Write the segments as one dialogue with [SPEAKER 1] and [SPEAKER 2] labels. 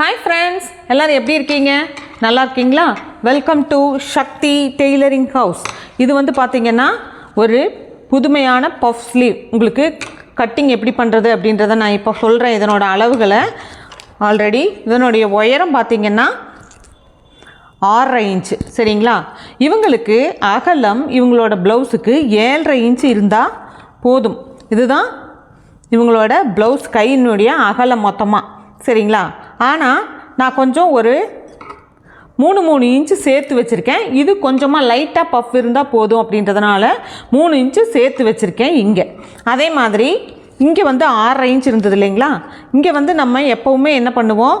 [SPEAKER 1] hi friends எல்லோரும் எப்படி இருக்கீங்க நல்லா இருக்கீங்களா welcome to Sakthi tailoring house இது வந்து பார்த்திங்கன்னா ஒரு புதுமையான பஃப் ஸ்லீவ் உங்களுக்கு கட்டிங் எப்படி பண்ணுறது அப்படின்றத நான் இப்போ சொல்கிறேன் இதனோட அளவுகளை ஆல்ரெடி இதனுடைய உயரம் பார்த்திங்கன்னா ஆறரை இன்ச்சு சரிங்களா இவங்களுக்கு அகலம் இவங்களோட ப்ளவுஸுக்கு ஏழரை இன்ச்சு இருந்தால் போதும் இதுதான் இவங்களோட ப்ளவுஸ் கையினுடைய அகலம் மொத்தமாக சரிங்களா ஆனால் நான் கொஞ்சம் ஒரு மூணு மூணு இன்ச்சு சேர்த்து வச்சுருக்கேன் இது கொஞ்சமாக லைட்டாக பஃப் இருந்தால் போதும் அப்படின்றதுனால மூணு இன்ச்சு சேர்த்து வச்சுருக்கேன் இங்கே அதே மாதிரி இங்கே வந்து ஆறரை இன்ச் இருந்தது இல்லைங்களா இங்கே வந்து நம்ம எப்போவுமே என்ன பண்ணுவோம்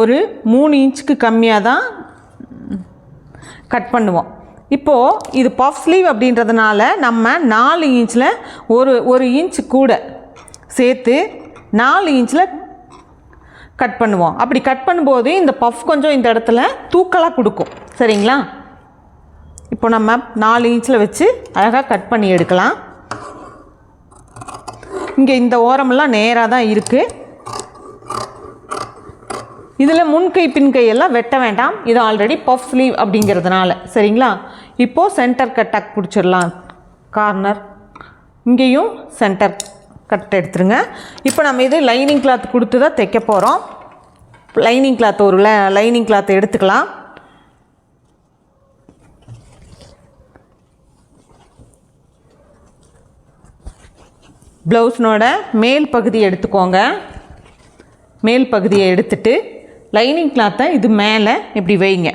[SPEAKER 1] ஒரு மூணு இன்ச்சுக்கு கம்மியாக தான் கட் பண்ணுவோம் இப்போது இது பஃப் ஸ்லீவ் அப்படின்றதுனால நம்ம நாலு இன்ச்சில் ஒரு ஒரு இன்ச் கூட சேர்த்து நாலு இன்ச்சில் கட் பண்ணுவோம் அப்படி கட் பண்ணும்போது இந்த பஃப் கொஞ்சம் இந்த இடத்துல தூக்கலாக கொடுக்கும் சரிங்களா இப்போ நம்ம நாலு இன்ச்சில் வச்சு அழகாக கட் பண்ணி எடுக்கலாம் இங்கே இந்த ஓரமெல்லாம் நேராக தான் இருக்குது இதில் முன்கை பின்கையெல்லாம் வெட்ட வேண்டாம் இது ஆல்ரெடி பஃப் ஸ்லீவ் அப்படிங்கிறதுனால சரிங்களா இப்போது சென்டர் கட்டாக் பிடிச்சிடலாம் கார்னர் இங்கேயும் சென்டர் கட் எடுத்துருங்க இப்போ நம்ம இது லைனிங் கிளாத் கொடுத்து தான் தைக்க போகிறோம் லைனிங் கிளாத் ஒரு லைனிங் கிளாத் எடுத்துக்கலாம் ப்ளவுஸ்னோட மேல் பகுதியை எடுத்துக்கோங்க மேல் பகுதியை எடுத்துட்டு லைனிங் கிளாத்தை இது மேலே இப்படி வைங்க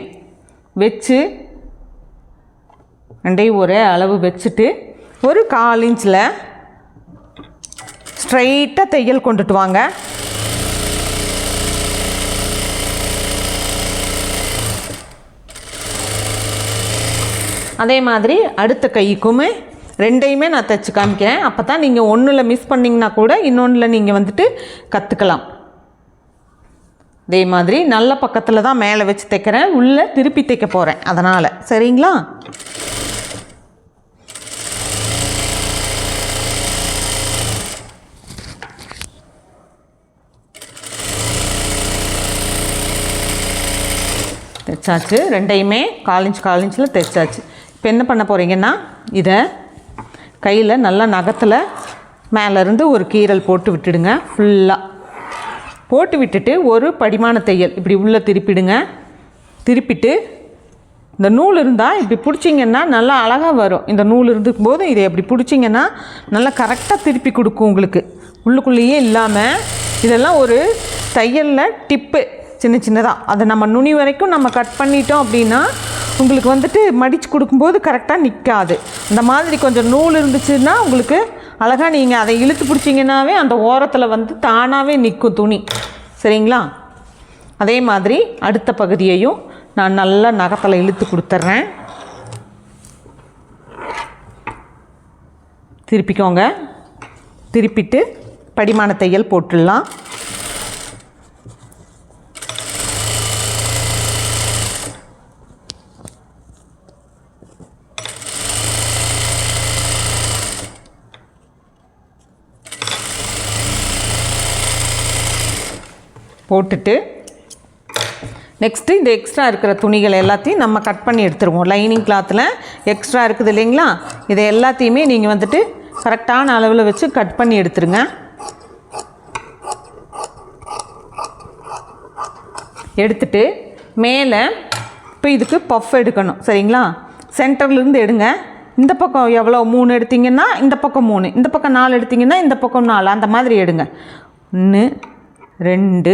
[SPEAKER 1] வச்சு ரெண்டையும் ஒரே அளவு வச்சுட்டு ஒரு கால் இன்ச்சில் ஸ்ட்ரைட்டாக தையல் கொண்டுட்டு வாங்க அதே மாதிரி அடுத்த கைக்குமே ரெண்டையுமே நான் தைச்சி காமிக்கிறேன் அப்போ தான் நீங்கள் ஒன்றில் மிஸ் பண்ணிங்கன்னா கூட இன்னொன்றில் நீங்கள் வந்துட்டு கற்றுக்கலாம் அதே மாதிரி நல்ல பக்கத்தில் தான் மேலே வச்சு தைக்கிறேன் உள்ளே திருப்பி தைக்க போகிறேன் அதனால் சரிங்களா தைச்சாச்சு ரெண்டையுமே காலிஞ்சு காலிஞ்சில் தைச்சாச்சு இப்போ என்ன பண்ண போகிறீங்கன்னா இதை கையில் நல்லா நகத்தில் மேலேருந்து ஒரு கீரல் போட்டு விட்டுடுங்க ஃபுல்லாக போட்டு விட்டுட்டு ஒரு படிமான தையல் இப்படி உள்ளே திருப்பிடுங்க திருப்பிட்டு இந்த நூல் இருந்தால் இப்படி பிடிச்சிங்கன்னா நல்லா அழகாக வரும் இந்த நூல் போது இதை எப்படி பிடிச்சிங்கன்னா நல்லா கரெக்டாக திருப்பி கொடுக்கும் உங்களுக்கு உள்ளுக்குள்ளேயே இல்லாமல் இதெல்லாம் ஒரு தையலில் டிப்பு சின்ன சின்னதாக அதை நம்ம நுனி வரைக்கும் நம்ம கட் பண்ணிட்டோம் அப்படின்னா உங்களுக்கு வந்துட்டு மடித்து கொடுக்கும்போது கரெக்டாக நிற்காது இந்த மாதிரி கொஞ்சம் நூல் இருந்துச்சுன்னா உங்களுக்கு அழகாக நீங்கள் அதை இழுத்து பிடிச்சிங்கன்னாவே அந்த ஓரத்தில் வந்து தானாகவே நிற்கும் துணி சரிங்களா அதே மாதிரி அடுத்த பகுதியையும் நான் நல்லா நகத்தில் இழுத்து கொடுத்துட்றேன் திருப்பிக்கோங்க திருப்பிட்டு படிமான தையல் போட்டுடலாம் போட்டுட்டு நெக்ஸ்ட்டு இந்த எக்ஸ்ட்ரா இருக்கிற துணிகள் எல்லாத்தையும் நம்ம கட் பண்ணி எடுத்துருவோம் லைனிங் கிளாத்தில் எக்ஸ்ட்ரா இருக்குது இல்லைங்களா இதை எல்லாத்தையுமே நீங்கள் வந்துட்டு கரெக்டான அளவில் வச்சு கட் பண்ணி எடுத்துருங்க எடுத்துட்டு மேலே இப்போ இதுக்கு பஃப் எடுக்கணும் சரிங்களா சென்டர்லேருந்து எடுங்க இந்த பக்கம் எவ்வளோ மூணு எடுத்திங்கன்னா இந்த பக்கம் மூணு இந்த பக்கம் நாலு எடுத்திங்கன்னா இந்த பக்கம் நாலு அந்த மாதிரி எடுங்க ஒன்று ரெண்டு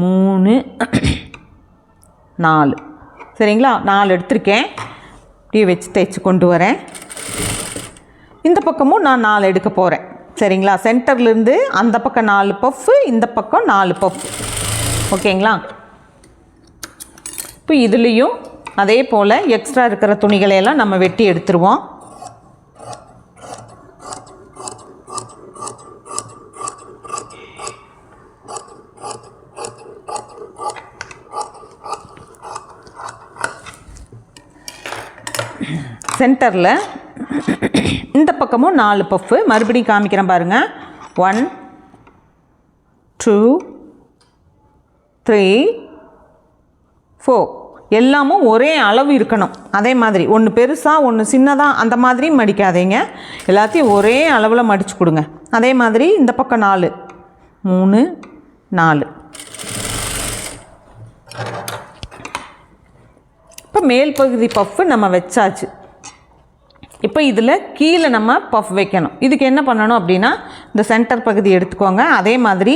[SPEAKER 1] மூணு நாலு சரிங்களா நாலு எடுத்திருக்கேன் டீ வச்சு தைச்சு கொண்டு வரேன் இந்த பக்கமும் நான் நாலு எடுக்க போகிறேன் சரிங்களா சென்டர்லேருந்து அந்த பக்கம் நாலு பஃப்பு இந்த பக்கம் நாலு பஃப் ஓகேங்களா இப்போ இதுலேயும் அதே போல் எக்ஸ்ட்ரா இருக்கிற துணிகளையெல்லாம் நம்ம வெட்டி எடுத்துருவோம் சென்டரில் இந்த பக்கமும் நாலு பஃப்பு மறுபடியும் காமிக்கிறேன் பாருங்கள் ஒன் டூ த்ரீ ஃபோர் எல்லாமும் ஒரே அளவு இருக்கணும் அதே மாதிரி ஒன்று பெருசாக ஒன்று சின்னதாக அந்த மாதிரியும் மடிக்காதீங்க எல்லாத்தையும் ஒரே அளவில் மடித்து கொடுங்க அதே மாதிரி இந்த பக்கம் நாலு மூணு நாலு இப்போ மேல் பகுதி பஃப்பு நம்ம வச்சாச்சு இப்போ இதில் கீழே நம்ம பஃப் வைக்கணும் இதுக்கு என்ன பண்ணணும் அப்படின்னா இந்த சென்டர் பகுதி எடுத்துக்கோங்க அதே மாதிரி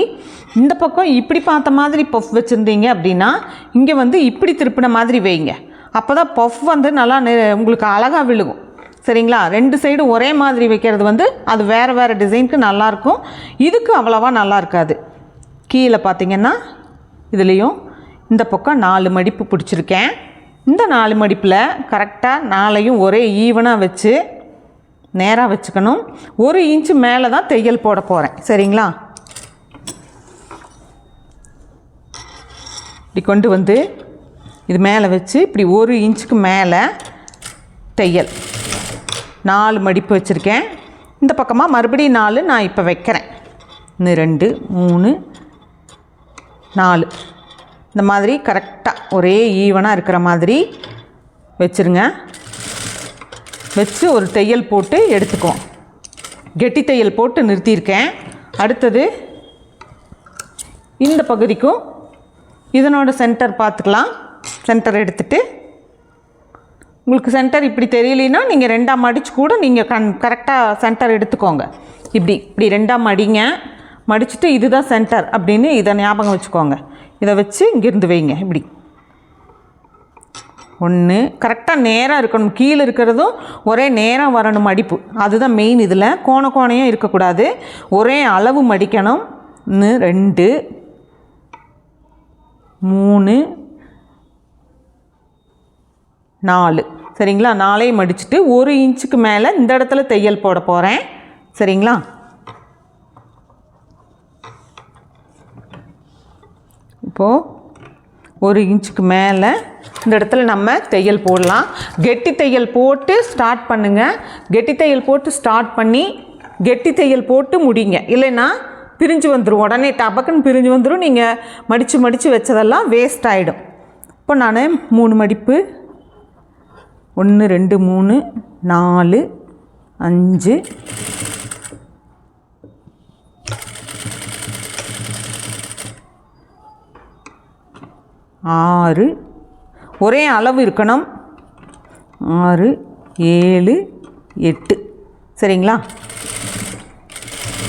[SPEAKER 1] இந்த பக்கம் இப்படி பார்த்த மாதிரி பஃப் வச்சுருந்தீங்க அப்படின்னா இங்கே வந்து இப்படி திருப்பின மாதிரி வைங்க அப்போ தான் பஃப் வந்து நல்லா உங்களுக்கு அழகாக விழுகும் சரிங்களா ரெண்டு சைடும் ஒரே மாதிரி வைக்கிறது வந்து அது வேறு வேறு டிசைனுக்கு நல்லாயிருக்கும் இதுக்கு அவ்வளோவா நல்லா இருக்காது கீழே பார்த்திங்கன்னா இதுலேயும் இந்த பக்கம் நாலு மடிப்பு பிடிச்சிருக்கேன் இந்த நாலு மடிப்பில் கரெக்டாக நாளையும் ஒரே ஈவனாக வச்சு நேராக வச்சுக்கணும் ஒரு இன்ச்சு மேலே தான் தையல் போட போகிறேன் சரிங்களா இப்படி கொண்டு வந்து இது மேலே வச்சு இப்படி ஒரு இன்ச்சுக்கு மேலே தையல் நாலு மடிப்பு வச்சுருக்கேன் இந்த பக்கமாக மறுபடியும் நாலு நான் இப்போ வைக்கிறேன் இன்னும் ரெண்டு மூணு நாலு இந்த மாதிரி கரெக்டாக ஒரே ஈவனாக இருக்கிற மாதிரி வச்சுருங்க வச்சு ஒரு தையல் போட்டு எடுத்துக்கோம் கெட்டி தையல் போட்டு நிறுத்தியிருக்கேன் அடுத்தது இந்த பகுதிக்கும் இதனோட சென்டர் பார்த்துக்கலாம் சென்டர் எடுத்துகிட்டு உங்களுக்கு சென்டர் இப்படி தெரியலனா நீங்கள் ரெண்டாம் மடித்து கூட நீங்கள் கண் கரெக்டாக சென்டர் எடுத்துக்கோங்க இப்படி இப்படி ரெண்டாம் மடிங்க மடிச்சுட்டு இதுதான் சென்டர் அப்படின்னு இதை ஞாபகம் வச்சுக்கோங்க இதை வச்சு இங்கேருந்து வைங்க இப்படி ஒன்று கரெக்டாக நேராக இருக்கணும் கீழே இருக்கிறதும் ஒரே நேரம் வரணும் மடிப்பு அதுதான் மெயின் இதில் கோண கோணையும் இருக்கக்கூடாது ஒரே அளவு மடிக்கணும் ஒன்று ரெண்டு மூணு நாலு சரிங்களா நாளையும் மடிச்சுட்டு ஒரு இன்ச்சுக்கு மேலே இந்த இடத்துல தையல் போட போகிறேன் சரிங்களா இப்போது ஒரு இன்ச்சுக்கு மேலே இந்த இடத்துல நம்ம தையல் போடலாம் கெட்டி தையல் போட்டு ஸ்டார்ட் பண்ணுங்கள் கெட்டி தையல் போட்டு ஸ்டார்ட் பண்ணி கெட்டி தையல் போட்டு முடிங்க இல்லைன்னா பிரிஞ்சு வந்துடும் உடனே டபக்குன்னு பிரிஞ்சு வந்துடும் நீங்கள் மடித்து மடித்து வச்சதெல்லாம் வேஸ்ட் ஆகிடும் இப்போ நான் மூணு மடிப்பு ஒன்று ரெண்டு மூணு நாலு அஞ்சு ஆறு ஒரே அளவு இருக்கணும் ஆறு ஏழு எட்டு சரிங்களா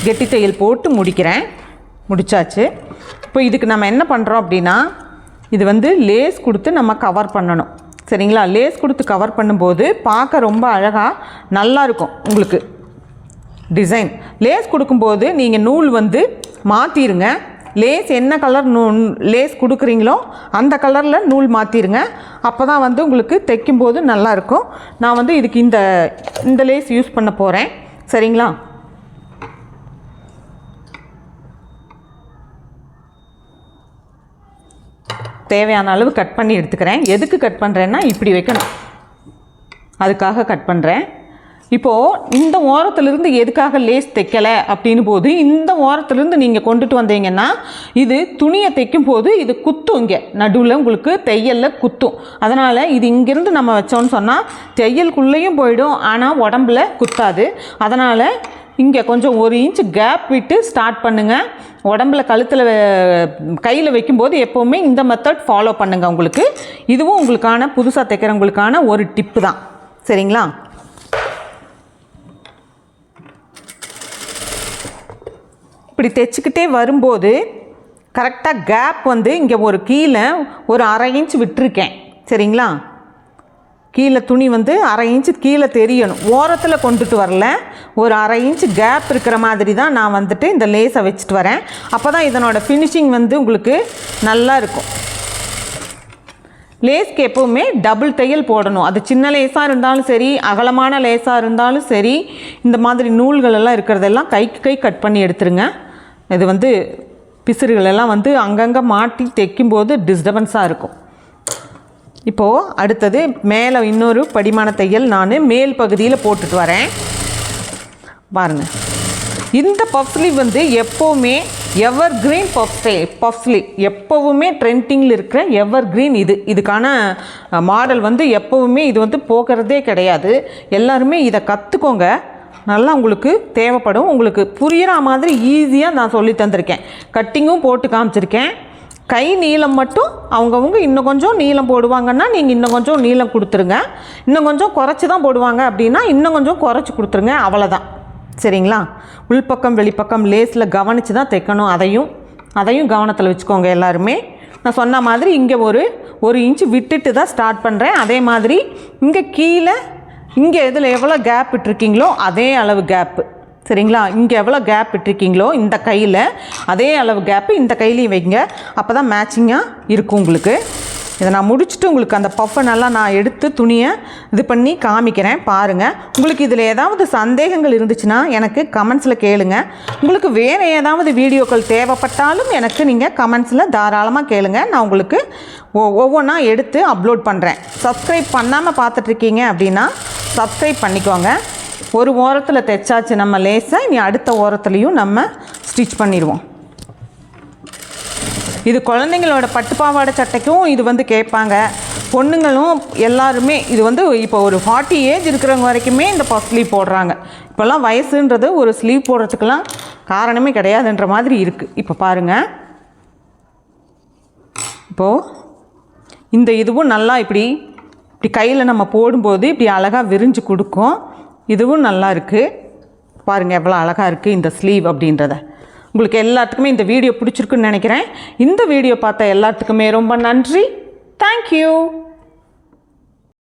[SPEAKER 1] கெட்டி தையல் போட்டு முடிக்கிறேன் முடித்தாச்சு இப்போ இதுக்கு நம்ம என்ன பண்ணுறோம் அப்படின்னா இது வந்து லேஸ் கொடுத்து நம்ம கவர் பண்ணணும் சரிங்களா லேஸ் கொடுத்து கவர் பண்ணும்போது பார்க்க ரொம்ப அழகாக நல்லாயிருக்கும் உங்களுக்கு டிசைன் லேஸ் கொடுக்கும்போது நீங்கள் நூல் வந்து மாற்றிடுங்க லேஸ் என்ன கலர் நூ லேஸ் கொடுக்குறீங்களோ அந்த கலரில் நூல் மாற்றிடுங்க அப்போ தான் வந்து உங்களுக்கு தைக்கும்போது நல்லாயிருக்கும் நான் வந்து இதுக்கு இந்த இந்த லேஸ் யூஸ் பண்ண போகிறேன் சரிங்களா தேவையான அளவு கட் பண்ணி எடுத்துக்கிறேன் எதுக்கு கட் பண்ணுறேன்னா இப்படி வைக்கணும் அதுக்காக கட் பண்ணுறேன் இப்போது இந்த ஓரத்துலேருந்து எதுக்காக லேஸ் தைக்கலை அப்படின்னு போது இந்த ஓரத்துலேருந்து நீங்கள் கொண்டுட்டு வந்தீங்கன்னா இது துணியை தைக்கும் போது இது குத்தும் இங்கே நடுவில் உங்களுக்கு தையலில் குத்தும் அதனால் இது இங்கேருந்து நம்ம வச்சோன்னு சொன்னால் தையலுக்குள்ளேயும் போயிடும் ஆனால் உடம்புல குத்தாது அதனால் இங்கே கொஞ்சம் ஒரு இன்ச் கேப் விட்டு ஸ்டார்ட் பண்ணுங்கள் உடம்புல கழுத்தில் கையில் வைக்கும்போது எப்போவுமே இந்த மெத்தட் ஃபாலோ பண்ணுங்கள் உங்களுக்கு இதுவும் உங்களுக்கான புதுசாக தைக்கிறவங்களுக்கான ஒரு டிப்பு தான் சரிங்களா இப்படி தைச்சிக்கிட்டே வரும்போது கரெக்டாக கேப் வந்து இங்கே ஒரு கீழே ஒரு அரை இன்ச் விட்டுருக்கேன் சரிங்களா கீழே துணி வந்து அரை இன்ச்சு கீழே தெரியணும் ஓரத்தில் கொண்டுட்டு வரல ஒரு அரை இன்ச்சு கேப் இருக்கிற மாதிரி தான் நான் வந்துட்டு இந்த லேஸை வச்சுட்டு வரேன் அப்போ தான் இதனோட ஃபினிஷிங் வந்து உங்களுக்கு நல்லா இருக்கும் லேஸ்க்கு எப்போவுமே டபுள் தையல் போடணும் அது சின்ன லேஸாக இருந்தாலும் சரி அகலமான லேஸாக இருந்தாலும் சரி இந்த மாதிரி நூல்களெல்லாம் இருக்கிறதெல்லாம் கைக்கு கை கட் பண்ணி எடுத்துருங்க இது வந்து பிசுறுகளெல்லாம் வந்து அங்கங்கே மாட்டி தைக்கும்போது டிஸ்டபன்ஸாக இருக்கும் இப்போது அடுத்தது மேலே இன்னொரு படிமான தையல் நான் மேல் பகுதியில் போட்டுட்டு வரேன் பாருங்கள் இந்த பஃப்லி வந்து எப்போவுமே எவர் க்ரீன் பஃப்ஸ்லி பஃப்லி எப்போவுமே ட்ரெண்டிங்கில் இருக்கிற எவர் கிரீன் இது இதுக்கான மாடல் வந்து எப்போவுமே இது வந்து போகிறதே கிடையாது எல்லாருமே இதை கற்றுக்கோங்க நல்லா உங்களுக்கு தேவைப்படும் உங்களுக்கு புரிகிற மாதிரி ஈஸியாக நான் சொல்லி தந்திருக்கேன் கட்டிங்கும் போட்டு காமிச்சிருக்கேன் கை நீளம் மட்டும் அவங்கவுங்க இன்னும் கொஞ்சம் நீளம் போடுவாங்கன்னா நீங்கள் இன்னும் கொஞ்சம் நீளம் கொடுத்துருங்க இன்னும் கொஞ்சம் குறைச்சி தான் போடுவாங்க அப்படின்னா இன்னும் கொஞ்சம் குறைச்சி கொடுத்துருங்க அவ்வளோதான் சரிங்களா உள்பக்கம் வெளிப்பக்கம் லேஸில் கவனித்து தான் தைக்கணும் அதையும் அதையும் கவனத்தில் வச்சுக்கோங்க எல்லாருமே நான் சொன்ன மாதிரி இங்கே ஒரு ஒரு இன்ச்சு விட்டுட்டு தான் ஸ்டார்ட் பண்ணுறேன் அதே மாதிரி இங்கே கீழே இங்கே இதில் எவ்வளோ கேப் விட்டுருக்கீங்களோ அதே அளவு கேப்பு சரிங்களா இங்கே எவ்வளோ கேப் விட்டுருக்கீங்களோ இந்த கையில் அதே அளவு கேப்பு இந்த கையிலையும் வைங்க அப்போ தான் மேட்சிங்காக இருக்கும் உங்களுக்கு இதை நான் முடிச்சுட்டு உங்களுக்கு அந்த பஃப்பை நல்லா நான் எடுத்து துணியை இது பண்ணி காமிக்கிறேன் பாருங்கள் உங்களுக்கு இதில் ஏதாவது சந்தேகங்கள் இருந்துச்சுன்னா எனக்கு கமெண்ட்ஸில் கேளுங்க உங்களுக்கு வேறு ஏதாவது வீடியோக்கள் தேவைப்பட்டாலும் எனக்கு நீங்கள் கமெண்ட்ஸில் தாராளமாக கேளுங்க நான் உங்களுக்கு ஒவ்வொன்றா எடுத்து அப்லோட் பண்ணுறேன் சப்ஸ்கிரைப் பண்ணாமல் பார்த்துட்ருக்கீங்க அப்படின்னா சப்ஸ்கிரைப் பண்ணிக்கோங்க ஒரு ஓரத்தில் தைச்சாச்சு நம்ம லேசாக இனி அடுத்த ஓரத்துலேயும் நம்ம ஸ்டிச் பண்ணிடுவோம் இது குழந்தைங்களோட பட்டு பாவாடை சட்டைக்கும் இது வந்து கேட்பாங்க பொண்ணுங்களும் எல்லாருமே இது வந்து இப்போ ஒரு ஃபார்ட்டி ஏஜ் இருக்கிறவங்க வரைக்குமே இந்த ஸ்லீவ் போடுறாங்க இப்போல்லாம் வயசுன்றது ஒரு ஸ்லீவ் போடுறதுக்கெல்லாம் காரணமே கிடையாதுன்ற மாதிரி இருக்குது இப்போ பாருங்கள் இப்போது இந்த இதுவும் நல்லா இப்படி இப்படி கையில் நம்ம போடும்போது இப்படி அழகாக விரிஞ்சு கொடுக்கும் இதுவும் நல்லா இருக்குது பாருங்கள் எவ்வளோ அழகாக இருக்குது இந்த ஸ்லீவ் அப்படின்றத உங்களுக்கு எல்லாத்துக்குமே இந்த வீடியோ பிடிச்சிருக்குன்னு நினைக்கிறேன் இந்த வீடியோ பார்த்த எல்லாத்துக்குமே ரொம்ப நன்றி தேங்க்யூ